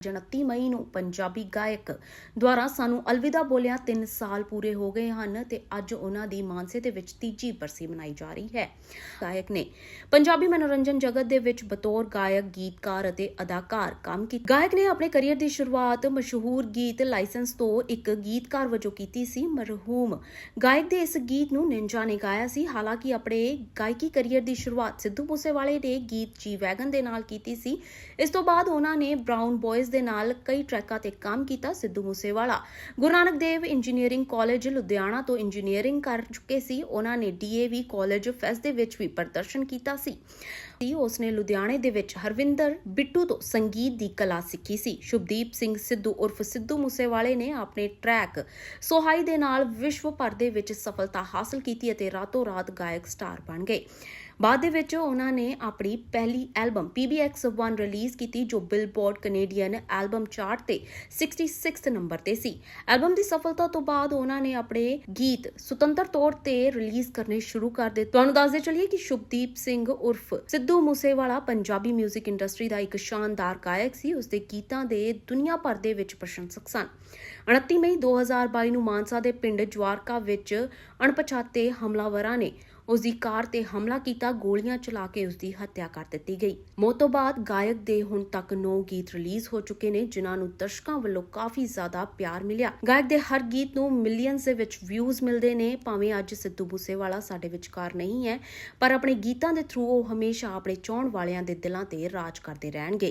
29 ਮਈ ਨੂੰ ਪੰਜਾਬੀ ਗਾਇਕ ਦੁਆਰਾ ਸਾਨੂੰ ਅਲਵਿਦਾ ਬੋਲਿਆ 3 ਸਾਲ ਪੂਰੇ ਹੋ ਗਏ ਹਨ ਤੇ ਅੱਜ ਉਹਨਾਂ ਦੀ ਮਾਨਸੇ ਦੇ ਵਿੱਚ ਤੀਜੀ ਬਰਸੀ ਮਨਾਈ ਜਾ ਰਹੀ ਹੈ। ਗਾਇਕ ਨੇ ਪੰਜਾਬੀ ਮਨੋਰੰਜਨ ਜਗਤ ਦੇ ਵਿੱਚ ਬਤੌਰ ਗਾਇਕ, ਗੀਤਕਾਰ ਅਤੇ ਅਦਾਕਾਰ ਕੰਮ ਕੀਤਾ ਗਾਇਕ ਨੇ ਆਪਣੇ ਕੈਰੀਅਰ ਦੀ ਸ਼ੁਰੂਆਤ ਮਸ਼ਹੂਰ ਗੀਤ ਲਾਇਸੈਂਸ ਤੋਂ ਇੱਕ ਗੀਤਕਾਰ ਵਜੋਂ ਕੀਤੀ ਸੀ, ਮਰਹੂਮ। ਗਾਇਕ ਦੇ ਇਸ ਗੀਤ ਨੂੰ ਨਿੰਜਾ ਨੇ ਗਾਇਆ ਸੀ, ਹਾਲਾਂਕਿ ਆਪਣੇ ਗਾਇਕੀ ਕੈਰੀਅਰ ਦੀ ਸ਼ੁਰੂਆਤ ਸਿੱਧੂ ਮੂਸੇਵਾਲੇ ਦੇ ਗੀਤ ਜੀ ਵੈਗਨ ਦੇ ਨਾਲ ਕੀਤੀ ਸੀ। ਇਸ ਤੋਂ ਬਾਅਦ ਉਹਨਾਂ ਨੇ ਬ੍ਰਾਊਨ ਬॉयਜ਼ ਦੇ ਨਾਲ ਕਈ ਟਰੈਕਾਂ ਤੇ ਕੰਮ ਕੀਤਾ ਸਿੱਧੂ ਮੂਸੇਵਾਲਾ। ਗੁਰੂ ਨਾਨਕ ਦੇਵ ਇੰਜੀਨੀਅਰਿੰਗ ਕਾਲਜ ਲੁਧਿਆਣਾ ਤੋਂ ਇੰਜੀਨੀਅਰਿੰਗ ਕਰ ਚੁੱਕੇ ਸੀ। ਉਹਨਾਂ ਨੇ ਡੀਏਵੀ ਕਾਲਜ ਫੈਸਟ ਦੇ ਵਿੱਚ ਵੀ ਪ੍ਰਦਰਸ਼ਨ ਕੀਤਾ ਸੀ। ਸੀ ਉਸਨੇ ਲੁਧਿਆਣੇ ਦੇ ਵਿੱਚ ਹਰਵਿੰਦਰ ਬਿੱਟੂ ਤੋਂ ਸੰਗੀਤ ਦੀ ਕਲਾ ਸਿੱਖੀ ਸੀ। ਸ਼ੁਭਦੀਪ ਸਿੰਘ ਸਿੱਧੂ ਉਰਫ ਸਿੱਧੂ ਮੂਸੇਵਾਲੇ ਨੇ ਆਪਣੇ ਟਰੈਕ ਸੋਹਾਈ ਦੇ ਨਾਲ ਵਿਸ਼ਵ ਭਰ ਦੇ ਵਿੱਚ ਸਫਲਤਾ ਹਾਸਲ ਕੀਤੀ ਅਤੇ ਰਾਤੋਂ ਰਾਤ ਗਾਇਕ ਸਟਾਰ ਬਣ ਗਏ। ਬਾਅਦ ਦੇ ਵਿੱਚ ਉਹਨਾਂ ਨੇ ਆਪਣੀ ਪਹਿਲੀ ਐਲਬਮ PBX1 ਰਿਲੀਜ਼ ਕੀਤੀ, ਜੋ ਬਿਲਬੋਰਡ ਕੈਨੇਡੀਅਨ ਐਲਬਮ ਚਾਰਟ ਤੇ 66th ਨੰਬਰ ਤੇ ਸੀ। ਐਲਬਮ ਦੀ ਸਫਲਤਾ ਤੋਂ ਬਾਅਦ ਉਹਨਾਂ ਨੇ ਆਪਣੇ ਗੀਤ ਸੁਤੰਤਰ ਤੌਰ ਤੇ ਰਿਲੀਜ਼ ਕਰਨੇ ਸ਼ੁਰੂ ਕਰ ਦਿੱਤੇ। ਤੁਹਾਨੂੰ ਦੱਸਦੇ ਚਲੀਏ ਕਿ ਸ਼ੁਭਦੀਪ ਸਿੰਘ ਉਰਫ ਸਿੱਧੂ ਮੂਸੇਵਾਲਾ ਪੰਜਾਬੀ 뮤직 ਇੰਡਸਟਰੀ ਦਾ ਇੱਕ ਸ਼ਾਨਦਾਰ ਗਾਇਕ ਸੀ। ਉਸਦੇ ਗੀਤਾਂ ਦੇ ਦੁਨੀਆ ਭਰ ਦੇ ਵਿੱਚ ਪ੍ਰਸ਼ੰਸਕ ਸਨ। 29 ਮਈ 2022 ਨੂੰ ਮਾਨਸਾ ਦੇ ਪਿੰਡ ਜਵਾਰਕਾ ਵਿੱਚ ਅਣਪਛਾਤੇ ਹਮਲਾਵਰਾਂ ਨੇ ਉਸ ਦੀ ਕਾਰ ਤੇ ਹਮਲਾ ਕੀਤਾ, ਗੋਲੀਆਂ ਚਲਾ ਕੇ ਉਸ ਦੀ ਹੱਤਿਆ ਕਰ ਦਿੱਤੀ ਗਈ। ਮੌਤ ਤੋਂ ਬਾਅਦ ਗਾਇਕ ਦੇ ਹੁਣ ਤੱਕ 9 ਗੀਤ ਰਿਲੀਜ਼ ਹੋ ਚੁੱਕੇ ਨੇ, ਜਿਨ੍ਹਾਂ ਨੂੰ ਦਰਸ਼ਕਾਂ ਵੱਲੋਂ ਕਾਫੀ ਜ਼ਿਆਦਾ ਪਿਆਰ ਮਿਲਿਆ। ਗਾਇਕ ਦੇ ਹਰ ਗੀਤ ਨੂੰ ਮਿਲੀਅਨਸ ਦੇ ਵਿੱਚ ਵਿਊਜ਼ ਮਿਲਦੇ ਨੇ, ਭਾਵੇਂ ਅੱਜ ਸਿੱਧੂ ਮੂਸੇਵਾਲਾ ਸਾਡੇ ਵਿਚਕਾਰ ਨਹੀਂ ਹੈ, ਪਰ ਆਪਣੇ ਗੀਤਾਂ ਦੇ ਥਰੂ ਉਹ ਹਮੇਸ਼ਾ ਆਪਣੇ ਚਾਹਣ ਵਾਲਿਆਂ ਦੇ ਦਿਲਾਂ ਤੇ ਰਾਜ ਕਰਦੇ ਰਹਿਣਗੇ।